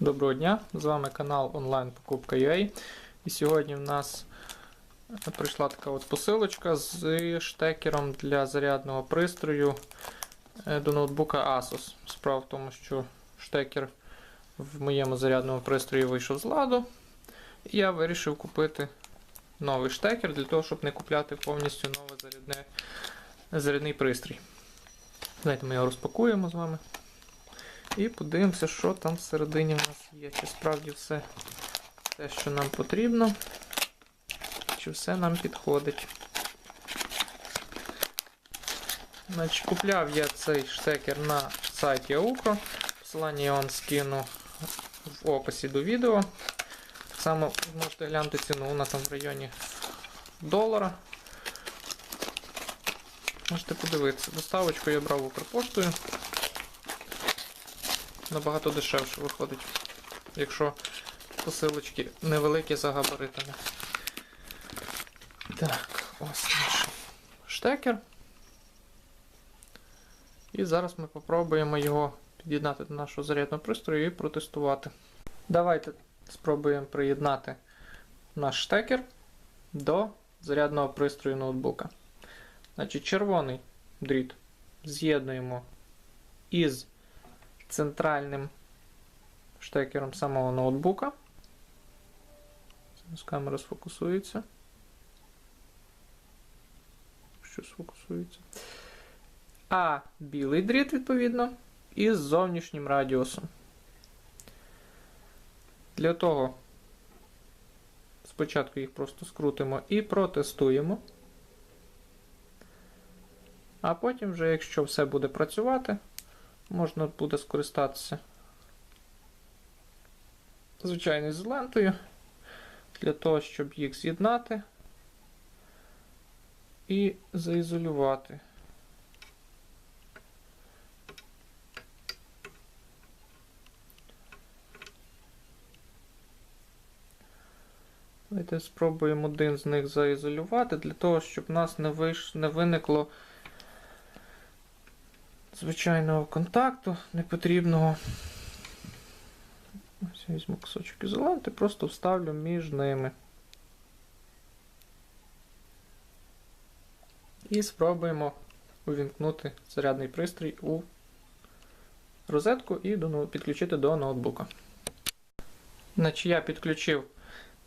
Доброго дня! З вами канал онлайн покупка UA. І сьогодні в нас прийшла така от посилочка з штекером для зарядного пристрою е, до ноутбука Asus. Справа в тому, що штекер в моєму зарядному пристрої вийшов з ладу. І я вирішив купити новий штекер для того, щоб не купляти повністю новий зарядне, зарядний пристрій. Давайте ми його розпакуємо з вами. І подивимося, що там всередині в нас є. Чи справді все те, що нам потрібно, чи все нам підходить. Значить, Купляв я цей штекер на сайті Aukro. Посилання я вам скину в описі до відео. Так само можете глянути ціну, вона там в районі долара. Можете подивитися. Доставочку я брав Укрпоштою набагато дешевше виходить, якщо посилочки невеликі за габаритами. Так, ось наш штекер. І зараз ми попробуємо його під'єднати до нашого зарядного пристрою і протестувати. Давайте спробуємо приєднати наш штекер до зарядного пристрою ноутбука. Значить, червоний дріт з'єднуємо із центральним штекером самого ноутбука. Зараз камера сфокусується. Що сфокусується? А білий дріт, відповідно, із зовнішнім радіусом. Для того спочатку їх просто скрутимо і протестуємо. А потім, вже, якщо все буде працювати, можна буде скористатися звичайною ізолентою для того, щоб їх з'єднати і заізолювати. Давайте спробуємо один з них заізолювати для того, щоб у нас не, виш... не виникло звичайного контакту непотрібного. Ось я візьму кусочок ізоланти, просто вставлю між ними. І спробуємо увімкнути зарядний пристрій у розетку і підключити до ноутбука. Значить, я підключив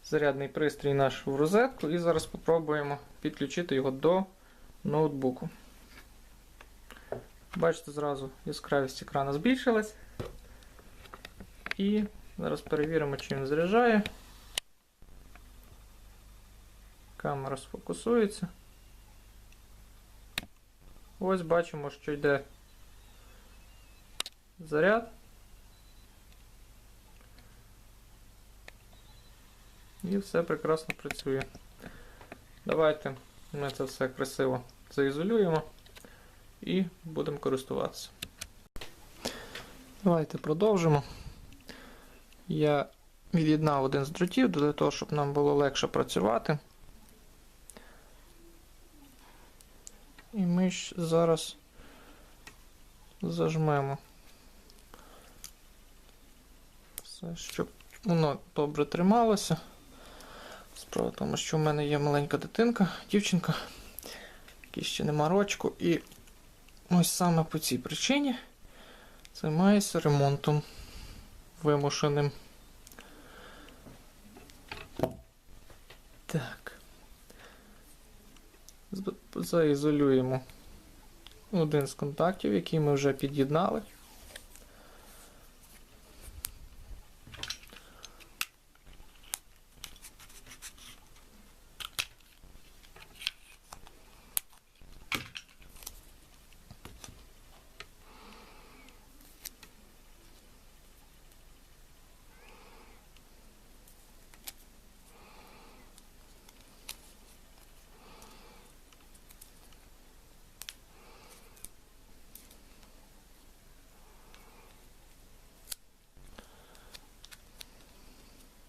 зарядний пристрій наш в розетку і зараз спробуємо підключити його до ноутбуку. Бачите, зразу яскравість екрану збільшилась. І зараз перевіримо, чи він заряджає. Камера сфокусується. Ось бачимо, що йде заряд. І все прекрасно працює. Давайте ми це все красиво заізолюємо і будемо користуватися. Давайте продовжимо. Я від'єднав один з дротів для того, щоб нам було легше працювати. І ми зараз зажмемо все, щоб воно добре трималося. Справа в тому, що в мене є маленька дитинка, дівчинка, якій ще нема рочку, і Ось саме по цій причині займаюся ремонтом вимушеним. Так. Заізолюємо один з контактів, який ми вже під'єднали.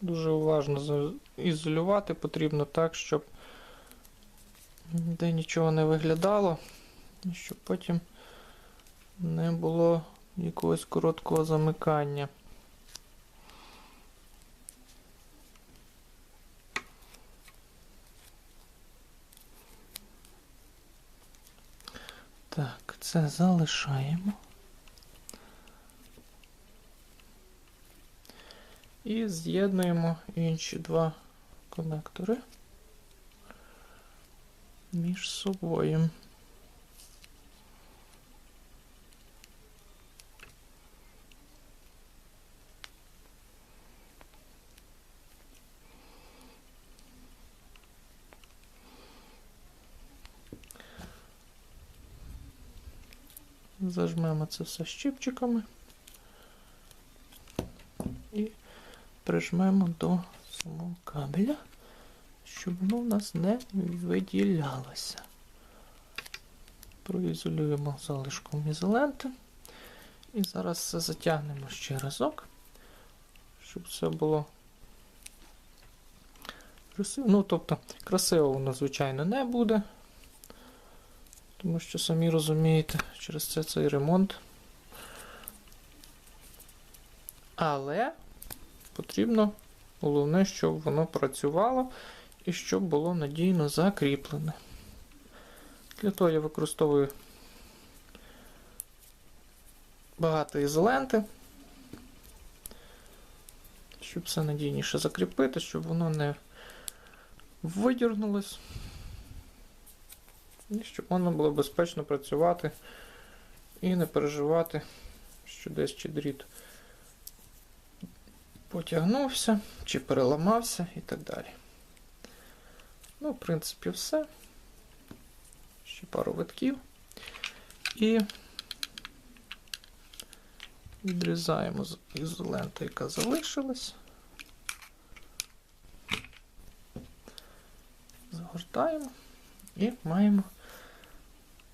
Дуже уважно ізолювати потрібно так, щоб де нічого не виглядало, щоб потім не було якогось короткого замикання. Так, це залишаємо. З'єднуємо інші два конектори між собою. Зажмемо це все щипчиками і прижмемо до самого кабеля, щоб воно в нас не виділялося. Проізолюємо залишком ізоленти. І зараз все затягнемо ще разок, щоб все було красиво. Ну, тобто, красиво воно, звичайно, не буде. Тому що самі розумієте, через це цей ремонт. Але потрібно головне, щоб воно працювало і щоб було надійно закріплене. Для того я використовую багато ізоленти, щоб все надійніше закріпити, щоб воно не видірнулось. І щоб можна було безпечно працювати і не переживати, що десь чи дріт потягнувся, чи переламався і так далі. Ну, в принципі, все. Ще пару витків. І відрізаємо з ізоленту, яка залишилась. Загортаємо і маємо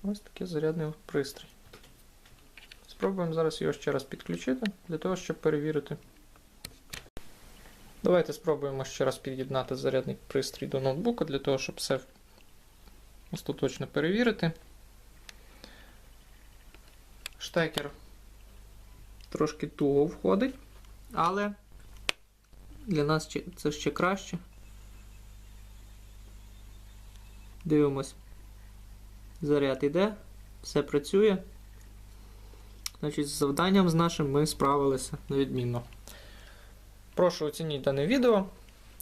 ось такий зарядний пристрій. Спробуємо зараз його ще раз підключити, для того, щоб перевірити. Давайте спробуємо ще раз під'єднати зарядний пристрій до ноутбука, для того, щоб все остаточно перевірити. Штекер трошки туго входить, але для нас це ще краще. Дивимось. Заряд іде, все працює. Значить, з завданням з нашим ми справилися на відмінно. Прошу оцініть дане відео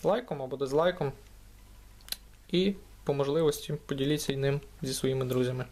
лайком або дизлайком. І по можливості поділіться ним зі своїми друзями.